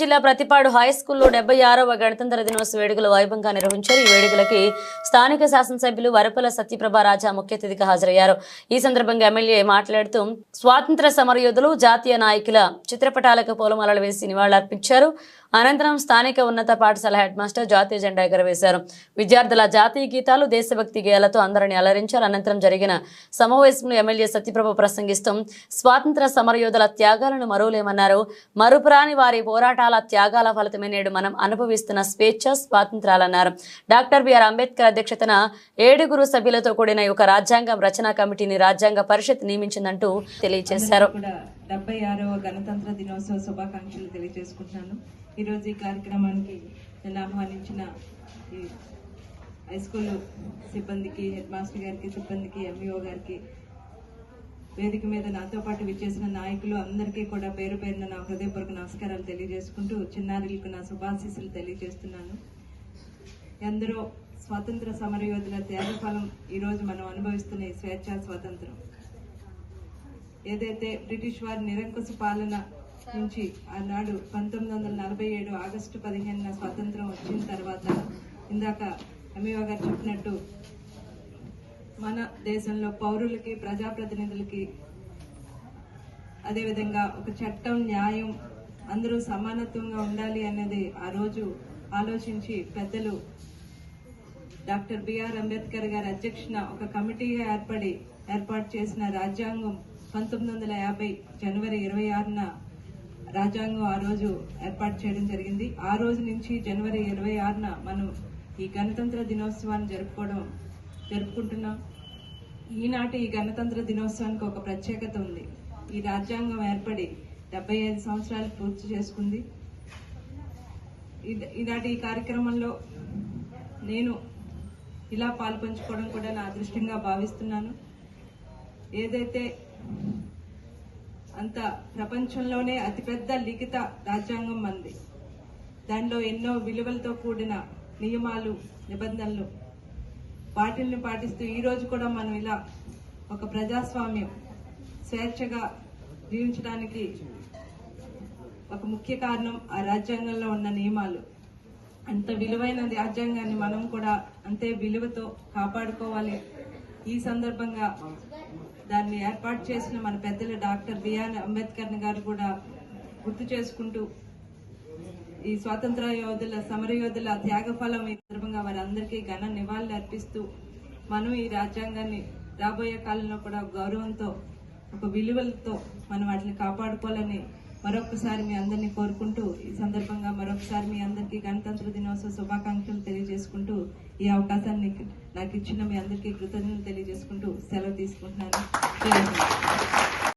జిల్లా ప్రతిపాడు హై స్కూల్లో డెబ్బై ఆరవ గణతంత్ర దినోత్సవ వేడుకలు వైభవంగా నిర్వహించారు. ఈ వేడుకలకి స్థానిక శాసనసభ్యులు వరపల సత్యప్రభ రాజా ముఖ్య అతిథిగా హాజరయ్యారు. ఈ సందర్భంగా ఎమ్మెల్యే మాట్లాడుతూ స్వాతంత్ర సమరయోధులు జాతీయ నాయకుల చిత్రపటాలకు పూలమాలలు వేసి నివాళులర్పించారు. అనంతరం స్థానిక ఉన్నత పాఠశాల హెడ్ మాస్టర్ జాతీయ జెండా ఎగరవేశారు. విద్యార్థుల జాతీయ గీతాలు దేశభక్తి గేయాలతో అందరిని అలరించారు. అనంతరం జరిగిన సమావేశంలో ఎమ్మెల్యే సత్యప్రభ ప్రసంగిస్తూ స్వాతంత్ర సమరయోధుల త్యాగాలను మరువలేమన్నారు. మరుపురాని వారి పోరాటాల త్యాగాల ఫలితమే నేడు మనం అనుభవిస్తున్న స్వేచ్ఛ స్వాతంత్రాలన్నారు. డాక్టర్ బిఆర్ అంబేద్కర్ అధ్యక్షతన ఏడుగురు సభ్యులతో కూడిన ఒక రాజ్యాంగం రచనా కమిటీని రాజ్యాంగ పరిషత్ నియమించిందంటూ తెలియజేశారు. కూడా డెబ్బై ఆరవ గణతంత్ర దినోత్సవ శుభాకాంక్షలు తెలియజేసుకుంటున్నాను. ఈరోజు ఈ కార్యక్రమానికి నన్ను ఆహ్వానించిన ఈ హై స్కూల్ సిబ్బందికి హెడ్ మాస్టర్ గారికి సిబ్బందికి ఎంఈఓ గారికి వేదిక మీద నాతో పాటు విచ్చేసిన నాయకులు అందరికీ కూడా పేరు పేరున నా హృదయపూర్వక నమస్కారాలు తెలియజేసుకుంటూ చిన్నారులకు నా శుభాశీస్సులు తెలియజేస్తున్నాను. ఎందరో స్వాతంత్ర సమరయోధుల త్యాగఫలం ఈరోజు మనం అనుభవిస్తున్న ఈ స్వేచ్ఛా స్వాతంత్రం. ఏదైతే బ్రిటిష్ వారి నిరంకుశ పాలన నుంచి ఆనాడు పంతొమ్మిది వందల నలభై ఏడు ఆగస్టు పదిహేనున స్వాతంత్రం వచ్చిన తర్వాత ఇందాక ఎంఈఓ గారు చెప్పినట్టు మన దేశంలో పౌరులకి ప్రజాప్రతినిధులకి అదేవిధంగా ఒక చట్టం న్యాయం అందరూ సమానత్వంగా ఉండాలి అనేది ఆ రోజు ఆలోచించి పెద్దలు డాక్టర్ బిఆర్ అంబేద్కర్ గారి అధ్యక్షన ఒక కమిటీగా ఏర్పడి ఏర్పాటు చేసిన రాజ్యాంగం పంతొమ్మిది వందల యాభై జనవరి ఇరవై ఆరున రాజ్యాంగం ఆ రోజు ఏర్పాటు చేయడం జరిగింది. ఆ రోజు నుంచి జనవరి ఇరవై ఆరున మనం ఈ గణతంత్ర దినోత్సవాన్ని జరుపుకోవడం జరుపుకుంటున్నాం. ఈనాటి ఈ గణతంత్ర దినోత్సవానికి ఒక ప్రత్యేకత ఉంది. ఈ రాజ్యాంగం ఏర్పడి డెబ్బై ఐదు సంవత్సరాలు పూర్తి చేసుకుంది. ఈ- ఈనాటి ఈ కార్యక్రమంలో నేను ఇలా పాల్పంచుకోవడం కూడా నా అదృష్టంగా భావిస్తున్నాను. ఏదైతే అంత ప్రపంచంలోనే అతిపెద్ద లిఖిత రాజ్యాంగం మంది దానిలో ఎన్నో విలువలతో కూడిన నియమాలు నిబంధనలు వాటిల్ని పాటిస్తూ ఈరోజు కూడా మనం ఇలా ఒక ప్రజాస్వామ్యం స్వేచ్ఛగా జీవించడానికి ఒక ముఖ్య కారణం ఆ రాజ్యాంగంలో ఉన్న నియమాలు. అంత విలువైన రాజ్యాంగాన్ని మనం కూడా అంతే విలువతో కాపాడుకోవాలి. ఈ సందర్భంగా దాన్ని ఏర్పాటు చేసిన మన పెద్దలు డాక్టర్ బిఆర్ అంబేద్కర్ గారు కూడా గుర్తు చేసుకుంటూ ఈ స్వాతంత్ర యోధుల సమర యోధుల త్యాగఫలం ఈ సందర్భంగా వారందరికీ ఘన నివాళులు అర్పిస్తూ మనం ఈ రాజ్యాంగాన్ని రాబోయే కాలంలో కూడా గౌరవంతో ఒక విలువలతో మనం వాటిని కాపాడుకోవాలని మరొకసారి మీ అందరినీ కోరుకుంటూ ఈ సందర్భంగా మరొకసారి మీ అందరికీ గణతంత్ర దినోత్సవ శుభాకాంక్షలు తెలియజేసుకుంటూ ఈ అవకాశాన్ని నాకు ఇచ్చిన మీ అందరికీ కృతజ్ఞతలు తెలియజేసుకుంటూ సెలవు తీసుకుంటున్నాను.